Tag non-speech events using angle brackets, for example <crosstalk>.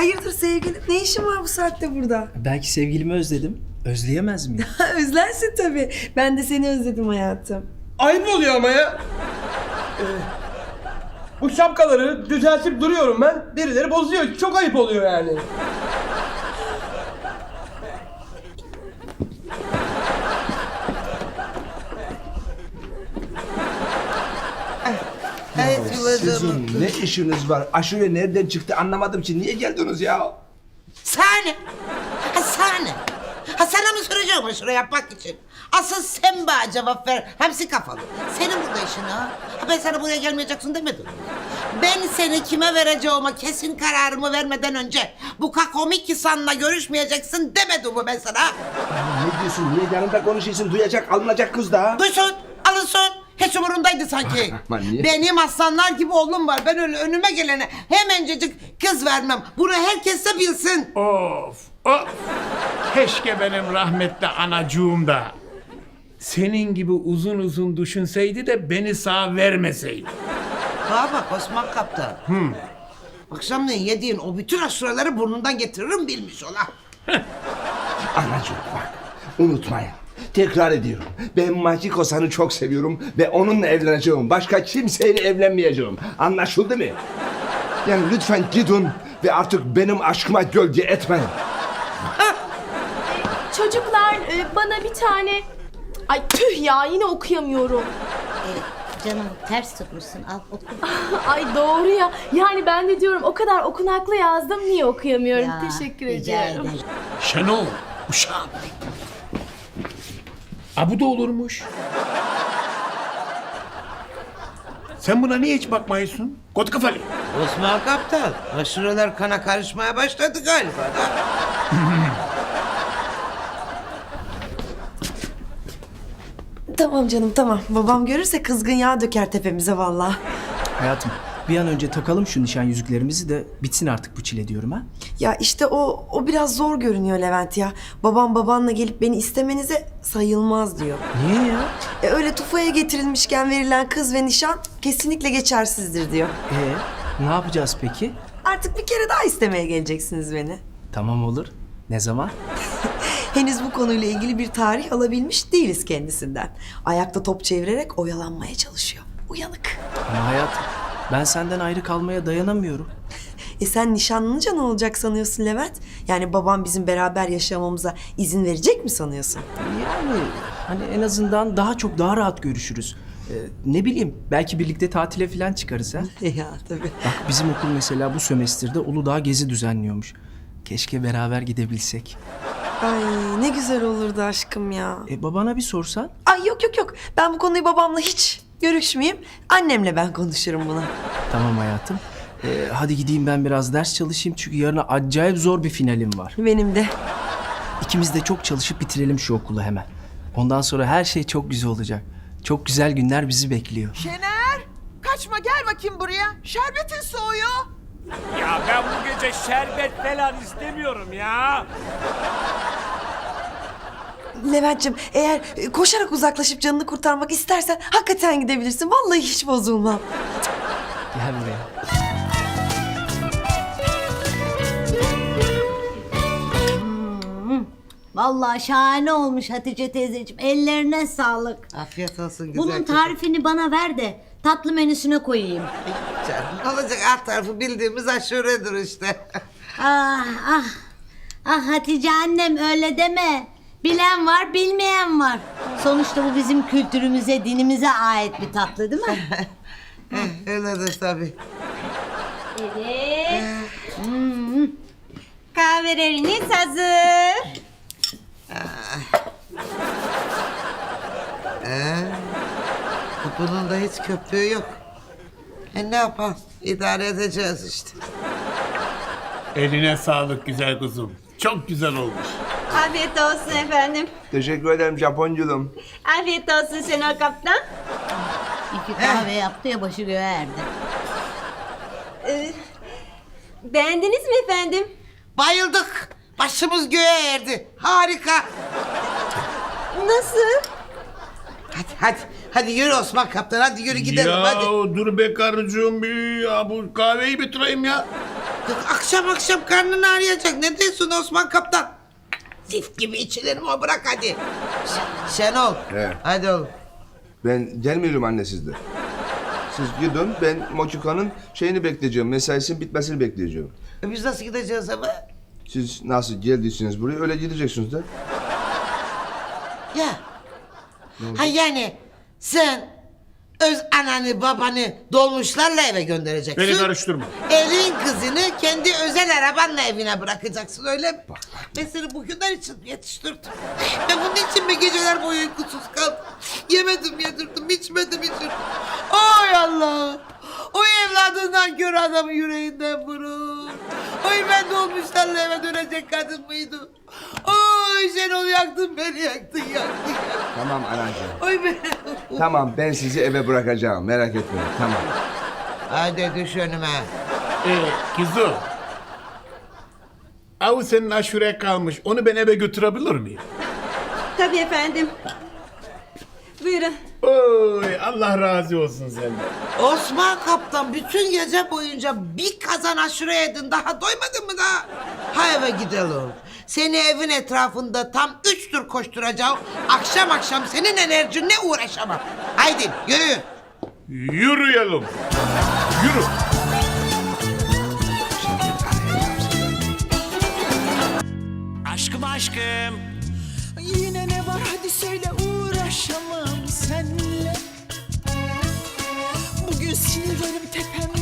Hayırdır sevgilim? Ne işin var bu saatte burada? Belki sevgilimi özledim. Özleyemez miyim? <laughs> Özlersin tabii. Ben de seni özledim hayatım. Ayıp oluyor ama ya. Ee, bu şapkaları düzeltip duruyorum ben. Birileri bozuyor. Çok ayıp oluyor yani. Sizin ne işiniz var? Aşure nereden çıktı anlamadım ki. Niye geldiniz ya? Sahne. Ha sahne. Ha sana mı soracağım ha şuraya yapmak için? Asıl sen bana cevap ver. Hepsi kafalı. Senin burada işin ha. ha ben sana buraya gelmeyeceksin demedim. Ben seni kime vereceğime kesin kararımı vermeden önce bu kakomik insanla görüşmeyeceksin demedim mi ben sana? ha? Ne diyorsun? Niye yanında konuşuyorsun? Duyacak, alınacak kız da. Duysun, alınsın. Hiç umurundaydı sanki. <laughs> Aman niye? Benim aslanlar gibi oğlum var. Ben öyle önüme gelene hemencecik kız vermem. Bunu herkes de bilsin. Of, of. Keşke benim rahmetli anacığım da senin gibi uzun uzun düşünseydi de beni sağ vermeseydi. Bana bak Osman Kaptan. Akşamleyin yediğin o bütün aşuraları burnundan getiririm bilmiş ola. Anacığım bak, unutmayın. Tekrar ediyorum. Ben Makiko San'ı çok seviyorum ve onunla evleneceğim. Başka kimseyle evlenmeyeceğim. Anlaşıldı mı? Yani lütfen gidin ve artık benim aşkıma gölge etmeyin. Çocuklar e, bana bir tane... Ay tüh ya yine okuyamıyorum. Canım ters tutmuşsun al oku. <laughs> Ay doğru ya. Yani ben de diyorum o kadar okunaklı yazdım niye okuyamıyorum. Ya, Teşekkür rica ediyorum. ederim. Şenol, uşağım. A bu da olurmuş. Sen buna niye hiç bakmıyorsun? Kot kafalı. Osman Kaptan, aşuralar kana karışmaya başladı galiba da. Tamam canım tamam. Babam görürse kızgın yağ döker tepemize vallahi. Hayatım bir an önce takalım şu nişan yüzüklerimizi de bitsin artık bu çile diyorum ha. Ya işte o o biraz zor görünüyor Levent ya. Babam babanla gelip beni istemenize sayılmaz diyor. Niye ya? E öyle tufaya getirilmişken verilen kız ve nişan kesinlikle geçersizdir diyor. Ee, ne yapacağız peki? Artık bir kere daha istemeye geleceksiniz beni. Tamam olur. Ne zaman? <laughs> Henüz bu konuyla ilgili bir tarih alabilmiş değiliz kendisinden. Ayakta top çevirerek oyalanmaya çalışıyor. Uyanık. Ama hayatım ben senden ayrı kalmaya dayanamıyorum. E sen nişanlanınca ne olacak sanıyorsun Levent? Yani babam bizim beraber yaşamamıza izin verecek mi sanıyorsun? Yani hani en azından daha çok daha rahat görüşürüz. Ee, ne bileyim belki birlikte tatile falan çıkarız ha. <laughs> ya tabii. Bak bizim okul mesela bu sömestrde Uludağ gezi düzenliyormuş. Keşke beraber gidebilsek. Ay ne güzel olurdu aşkım ya. E babana bir sorsan? Ay yok yok yok. Ben bu konuyu babamla hiç görüşmeyeyim. Annemle ben konuşurum bunu. Tamam hayatım. Ee, hadi gideyim ben biraz ders çalışayım çünkü yarına acayip zor bir finalim var. Benim de. İkimiz de çok çalışıp bitirelim şu okulu hemen. Ondan sonra her şey çok güzel olacak. Çok güzel günler bizi bekliyor. Şener! Kaçma gel bakayım buraya. Şerbetin soğuyor. Ya ben bu gece şerbet falan istemiyorum ya. Levent'ciğim eğer e, koşarak uzaklaşıp canını kurtarmak istersen hakikaten gidebilirsin. Vallahi hiç bozulmam. Gel buraya. Vallahi şahane olmuş Hatice teyzeciğim. Ellerine sağlık. Afiyet olsun güzel Bunun kızım. tarifini bana ver de tatlı menüsüne koyayım. Canım, ne olacak alt tarafı bildiğimiz aşuredir işte. <laughs> Ah ah. Ah Hatice annem öyle deme. Bilen var bilmeyen var. Sonuçta bu bizim kültürümüze, dinimize ait bir tatlı değil mi? <laughs> Eh, Öyledir tabii. Evet. Hmm. Kahveleriniz hazır. Bunun da hiç köpüğü yok. E ne yapalım? İdare edeceğiz işte. Eline sağlık güzel kuzum. Çok güzel olmuş. Afiyet olsun efendim. Teşekkür ederim Japonculum. Afiyet olsun Şenol Kaptan. İki kahve yaptı ya başı göğe erdi. Ee, beğendiniz mi efendim? Bayıldık. Başımız göğe erdi. Harika. Nasıl? Hadi hadi. Hadi yürü Osman Kaptan. Hadi yürü gidelim ya hadi. dur be karıcığım bir ya bu kahveyi bitireyim ya. Akşam akşam karnın ağrıyacak. Ne diyorsun Osman Kaptan? Zift gibi içilir mi o bırak hadi. Ş- Şenol. He. Hadi oğlum. Ben gelmiyorum anne sizde. Siz gidin ben Moçuka'nın şeyini bekleyeceğim. Mesaisinin bitmesini bekleyeceğim. E biz nasıl gideceğiz ama? Siz nasıl geldiyseniz buraya öyle gideceksiniz de. Ya. Ha yani sen öz ananı babanı dolmuşlarla eve göndereceksin. Beni karıştırma. Elin kızını kendi özel arabanla evine bırakacaksın öyle mi? Ben seni bugünler için yetiştirdim. Ben bunun için mi geceler boyu uykusuz kaldım? Yemedim yedirdim, içmedim içirdim. Ay Allah! O evladından kör adamı yüreğinden vurur. Oy ben dolmuşlarla eve dönecek kadın mıydım? Oy Şenol yaktın beni yaktın yaktın. Tamam anacığım. Oy ben... Tamam ben sizi eve bırakacağım merak etmeyin tamam. Hadi düş önüme. Ee, Kizo. Avu senin aşure kalmış. Onu ben eve götürebilir miyim? Tabii efendim. Buyurun. Oy Allah razı olsun senden. Osman Kaptan bütün gece boyunca bir kazan aşure yedin. Daha doymadın mı daha? Ha eve gidelim. Seni evin etrafında tam üç tur koşturacağım. Akşam akşam senin enerjinle uğraşamam. Haydi yürü. Yürüyelim. Yürü. Aşkım aşkım. Yine ne var hadi söyle uğraşamam senle Bugün sinirlerim tepemde